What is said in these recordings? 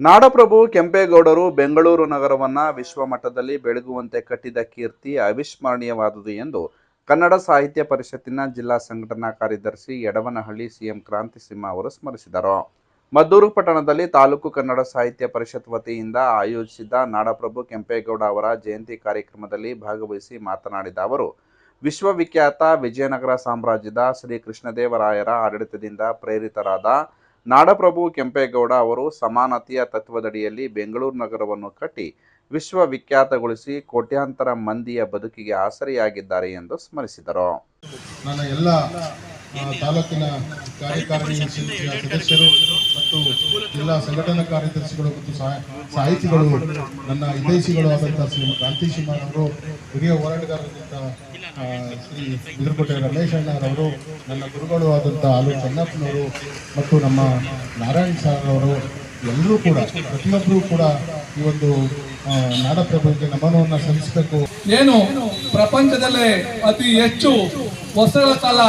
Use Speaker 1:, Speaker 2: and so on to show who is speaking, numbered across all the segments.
Speaker 1: ನಾಡಪ್ರಭು ಕೆಂಪೇಗೌಡರು ಬೆಂಗಳೂರು ನಗರವನ್ನ ವಿಶ್ವಮಟ್ಟದಲ್ಲಿ ಬೆಳಗುವಂತೆ ಕಟ್ಟಿದ ಕೀರ್ತಿ ಅವಿಸ್ಮರಣೀಯವಾದುದು ಎಂದು ಕನ್ನಡ ಸಾಹಿತ್ಯ ಪರಿಷತ್ತಿನ ಜಿಲ್ಲಾ ಸಂಘಟನಾ ಕಾರ್ಯದರ್ಶಿ ಯಡವನಹಳ್ಳಿ ಸಿಎಂ ಕ್ರಾಂತಿಸಿಂಹ ಅವರು ಸ್ಮರಿಸಿದರು. ಮದ್ದೂರು ಪಟ್ಟಣದಲ್ಲಿ ತಾಲೂಕು ಕನ್ನಡ ಸಾಹಿತ್ಯ ಪರಿಷತ್ ವತಿಯಿಂದ ಆಯೋಜಿಸಿದ್ದ ನಾಡಪ್ರಭು ಕೆಂಪೇಗೌಡ ಅವರ ಜಯಂತಿ ಕಾರ್ಯಕ್ರಮದಲ್ಲಿ ಭಾಗವಹಿಸಿ ಮಾತನಾಡಿದ ಅವರು, ವಿಶ್ವವಿಖ್ಯಾತ ವಿಜಯನಗರ ಸಾಮ್ರಾಜ್ಯದ ಶ್ರೀ ಕೃಷ್ಣದೇವರಾಯರ ಆಡಳಿತದಿಂದ ಪ್ರೇರಿತರಾದ ನಾಡಪ್ರಭು ಕೆಂಪೇಗೌಡ ಅವರು ಸಮಾನತೆಯ ತತ್ವದಡಿಯಲ್ಲಿ ಬೆಂಗಳೂರು ನಗರವನ್ನು ಕಟ್ಟಿ ವಿಶ್ವವಿಖ್ಯಾತಗೊಳಿಸಿ ಕೋಟ್ಯಾಂತರ ಮಂದಿಯ ಬದುಕಿಗೆ ಆಸರೆಯಾಗಿದ್ದಾರೆ ಎಂದು ಸ್ಮರಿಸಿದರು.
Speaker 2: ನನ್ನ ಎಲ್ಲ ತಾಲೂಕಿನ ಕಾರ್ಯಕಾರಿಣಿ ಸಮಿತಿಯ ಸದಸ್ಯರು ಮತ್ತು ಜಿಲ್ಲಾ ಸಂಘಟನಾ ಕಾರ್ಯದರ್ಶಿಗಳು ಮತ್ತು ಸಾಹಿತಿಗಳು ನನ್ನ ಹಿತೈಷಿಗಳು ಆದಂಥ ಶ್ರೀ ಅವರು ಹಿರಿಯ ಹೋರಾಟಗಾರರಾದಂಥ ಆ, ಶ್ರೀ ಬಿದ್ರಕೋಟೆ ರಮೇಶ್ ಅಣ್ಣರವರು ನನ್ನ ಗುರುಗಳು ಆದಂಥ ಆಲೂ ಚೆನ್ನಪ್ಪನವರು ಮತ್ತು ನಮ್ಮ ನಾರಾಯಣ್ ಸರ್ ಅವರು ಎಲ್ಲರೂ ಕೂಡ ಪ್ರತಿಯೊಬ್ಬರೂ ಕೂಡ ಈ ಒಂದು ನಾಡಪ್ರಭಕ್ಕೆ ನಮನವನ್ನು ಸಲ್ಲಿಸಬೇಕು.
Speaker 3: ಏನು ಪ್ರಪಂಚದಲ್ಲೇ ಅತಿ ಹೆಚ್ಚು ವರ್ಷಗಳ ಕಾಲ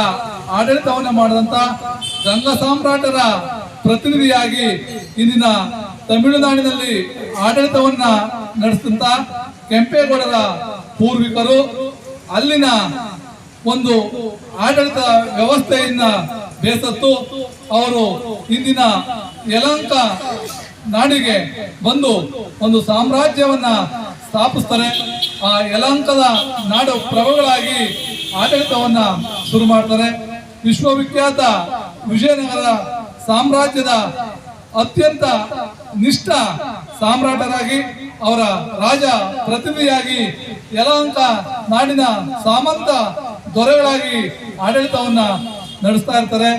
Speaker 3: ಆಡಳಿತವನ್ನು ಮಾಡಿದಂತ ಗಂಗ ಸಾಮ್ರಾಟರ ಪ್ರತಿನಿಧಿಯಾಗಿ ಇಂದಿನ ತಮಿಳುನಾಡಿನಲ್ಲಿ ಆಡಳಿತವನ್ನ ನಡೆಸಿದಂತ ಕೆಂಪೇಗೌಡರ ಪೂರ್ವಿಕರು, ಅಲ್ಲಿನ ಒಂದು ಆಡಳಿತ ವ್ಯವಸ್ಥೆಯಿಂದ ಬೇಸತ್ತು ಅವರು ಇಂದಿನ ಯಲಂಕ ನಾಡಿಗೆ ಬಂದು ಒಂದು ಸಾಮ್ರಾಜ್ಯವನ್ನ ಸ್ಥಾಪಿಸ್ತಾರೆ. ಆ ಯಲಂಕದ ನಾಡು ಪ್ರಭುಗಳಾಗಿ ಆಡಳಿತವನ್ನ ಶುರು ಮಾಡ್ತಾರೆ. ವಿಶ್ವವಿಖ್ಯಾತ ವಿಜಯನಗರ ಸಾಮ್ರಾಜ್ಯದ ಅತ್ಯಂತ ನಿಷ್ಠ ಸಾಮ್ರಾಟರಾಗಿ ಅವರ ರಾಜ ಪ್ರತಿನಿಧಿಯಾಗಿ ಯಲಹಂಕ ನಾಡಿನ ಸಾಮಂತ ದೊರೆಗಳಾಗಿ ಆಡಳಿತವನ್ನ ನಡೆಸ್ತಾ ಇರ್ತಾರೆ.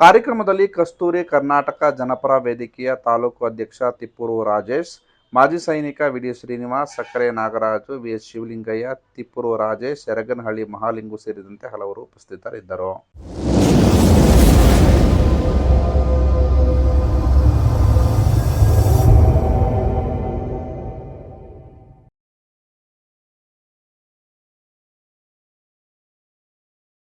Speaker 1: ಕಾರ್ಯಕ್ರಮದಲ್ಲಿ ಕಸ್ತೂರಿ ಕರ್ನಾಟಕ ಜನಪರ ವೇದಿಕೆಯ ತಾಲೂಕು ಅಧ್ಯಕ್ಷ ತಿಪ್ಪೂರು ರಾಜೇಶ್ ಮಾಜಿ ಸೈನಿಕ V D Srinivas, Sakkare Nagaraju, V. S. Shivalingaiah, Tippur Rajesh Eraganahalli Mahalingu ಸೇರಿದಂತೆ ಹಲವರು ಉಪಸ್ಥಿತರಿದ್ದರು.